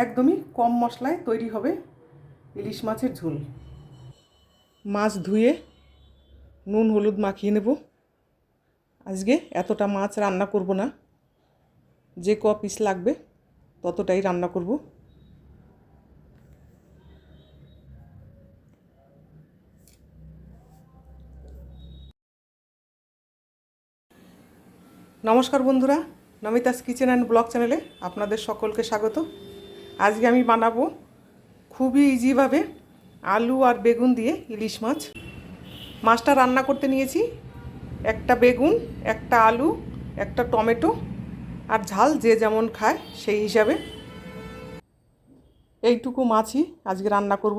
একদমই কম মশলায় তৈরি হবে ইলিশ মাছের ঝোল। মাছ ধুয়ে নুন, হলুদ মাখিয়ে নেব। আজকে এতটা মাছ রান্না করব না। যে ক পিস লাগবে ততটাই রান্না করব। নমস্কার বন্ধুরা, নমিতাস কিচেন অ্যান্ড ব্লগ চ্যানেলে আপনাদের সকলকে স্বাগত। আজকে আমি বানাবো খুবই ইজিভাবে আলু আর বেগুন দিয়ে ইলিশ মাছ। মাছটা রান্না করতে নিয়েছি। একটা বেগুন, একটা আলু, একটা টমেটো আর ঝাল যে যেমন খায় সেই হিসাবে এইটুকু মাছই আজকে রান্না করব।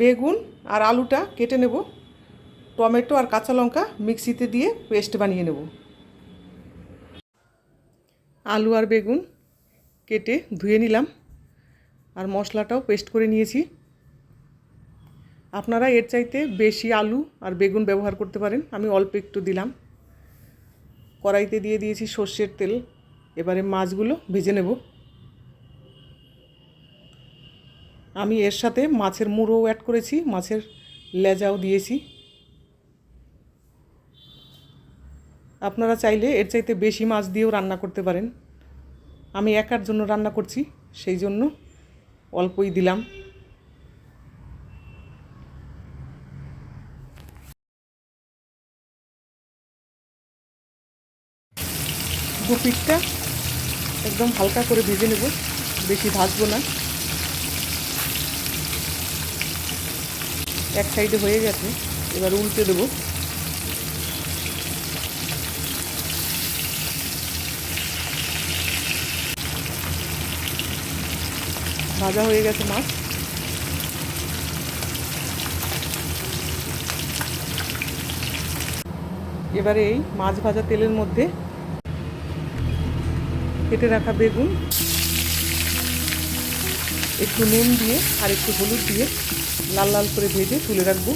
বেগুন আর আলুটা কেটে নেব। টমেটো আর কাঁচা লঙ্কা মিক্সিতে দিয়ে পেস্ট বানিয়ে নেব। আলু আর বেগুন কেটে ধুয়ে নিলাম আর মশলাটাও পেস্ট করে নিয়েছি। আপনারা এর চাইতে বেশি আলু আর বেগুন ব্যবহার করতে পারেন। আমি অল্প একটু দিলাম। কড়াইতে দিয়ে দিয়েছি সর্ষের তেল। এবারে মাছগুলো ভেজে নেব। আমি এর সাথে মাছের মুড়োও অ্যাড করেছি, মাছের লেজাও দিয়েছি। আপনারা চাইলে এর চাইতে বেশি মাছ দিয়েও রান্না করতে পারেন। আমি একার জন্য রান্না করছি, সেই জন্য অল্পই দিলাম। দু একদম হালকা করে ভেজে নেব, বেশি ভাজবো না। এক সাইডে হয়ে গেছে, এবার উল্টে দেবো। ভাজা হয়ে গেছে মাছ। এবারে এই মাছ ভাজা তেলের মধ্যে কেটে রাখা বেগুন, একটু নুন দিয়ে আর একটু হলুদ দিয়ে লাল লাল করে ভেজে তুলে রাখব।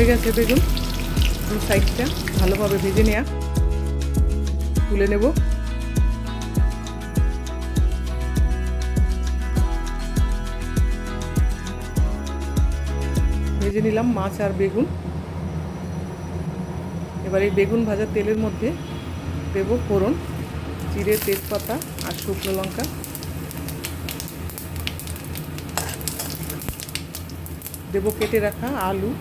হয়ে গেছে বেগুন। সাইডটা ভালোভাবে ভেজে নেওয়া তুলে নেব। ভেজে নিলাম মাছ আর বেগুন। এবার এই বেগুন ভাজা তেলের মধ্যে দেব ফোড়ন চিড়ে তেজপাতা আর শুকনো লঙ্কা। দেব কেটে রাখা আলু।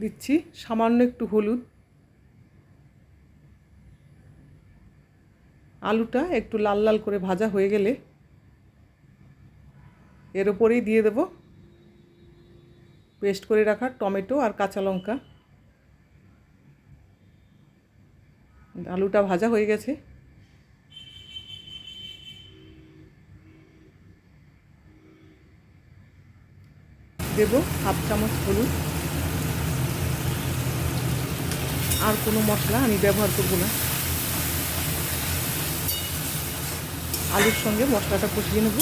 দিচ্ছি, সামান্য একটু হলুদ। আলুটা একটু লাল লাল করে ভাজা হয়ে গেলে এর ওপরেই দিয়ে দেব। পেস্ট করে রাখা টমেটো আর কাঁচা লঙ্কা। আলুটা ভাজা হয়ে গেছে। দেব হাফ চামচ হলুদ। আর কোনো মশলা আমি ব্যবহার করব না। আলুর সঙ্গে মশলাটা কষিয়ে নেব।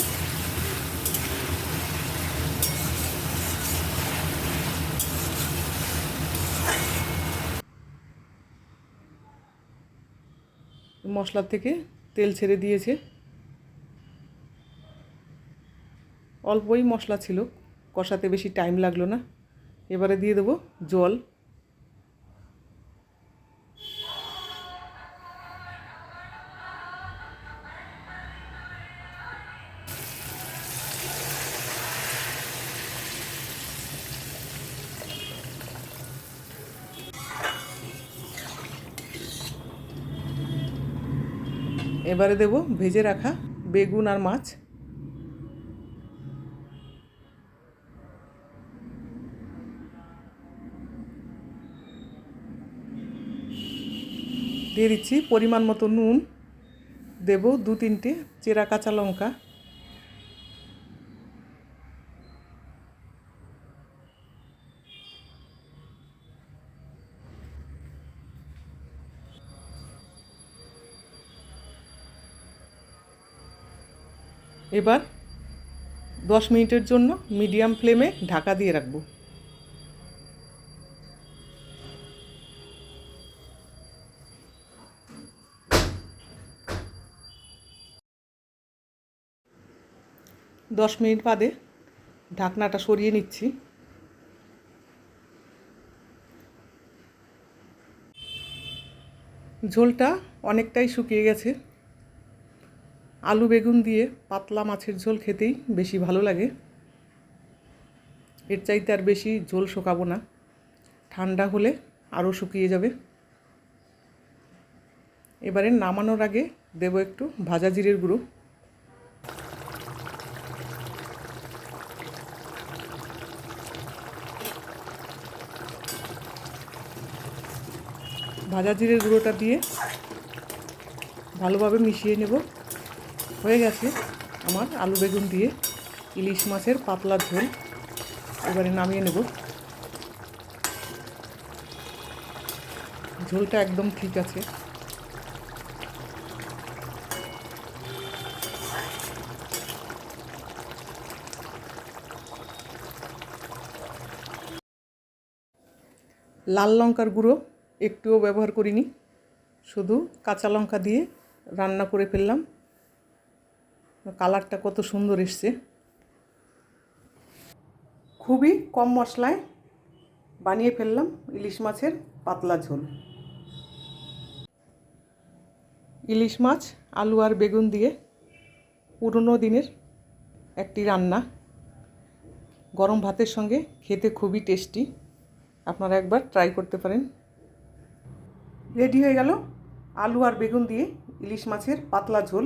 মশলা থেকে তেল ছেড়ে দিয়েছে। অল্পই মশলা ছিল, কষাতে বেশি টাইম লাগল না। এবারে দিয়ে দেবো জল। এবারে দেব ভেজে রাখা বেগুন আর মাছ। দিয়ে দিচ্ছি পরিমাণ মতো নুন। দেব দু তিনটে চেরা কাঁচা লঙ্কা। এবার দশ মিনিটের জন্য মিডিয়াম ফ্লেমে ঢাকা দিয়ে রাখব। দশ মিনিট বাদে ঢাকনাটা সরিয়ে নিচ্ছি। ঝোলটা অনেকটাই শুকিয়ে গেছে। আলু বেগুন দিয়ে পাতলা মাছের ঝোল খেতেই বেশি ভালো লাগে। এর চাইতে আর বেশি ঝোল শুকাবো না। ঠান্ডা হলে আরও শুকিয়ে যাবে। এবারে নামানোর আগে দেব একটু ভাজা জিরের গুঁড়ো। ভাজা জিরের গুঁড়োটা দিয়ে ভালোভাবে মিশিয়ে নেব। হয়ে গেছে আমার আলু বেগুন দিয়ে। ইলিশ মাছের পাতলা ঝোল। এবারে নামিয়ে নেব। ঝোলটা একদম ঠিক আছে। লাল লঙ্কার গুঁড়ো একটুও ব্যবহার করিনি। শুধু কাঁচা লঙ্কা দিয়ে রান্না করে ফেললাম। কালারটা কত সুন্দর এসছে। খুবই কম মশলায় বানিয়ে ফেললাম ইলিশ মাছের পাতলা ঝোল। ইলিশ মাছ, আলু আর বেগুন দিয়ে পুরনো দিনের একটি রান্না। গরম ভাতের সঙ্গে খেতে খুবই টেস্টি। আপনারা একবার ট্রাই করতে পারেন। রেডি হয়ে গেল আলু আর বেগুন দিয়ে ইলিশ মাছের পাতলা ঝোল।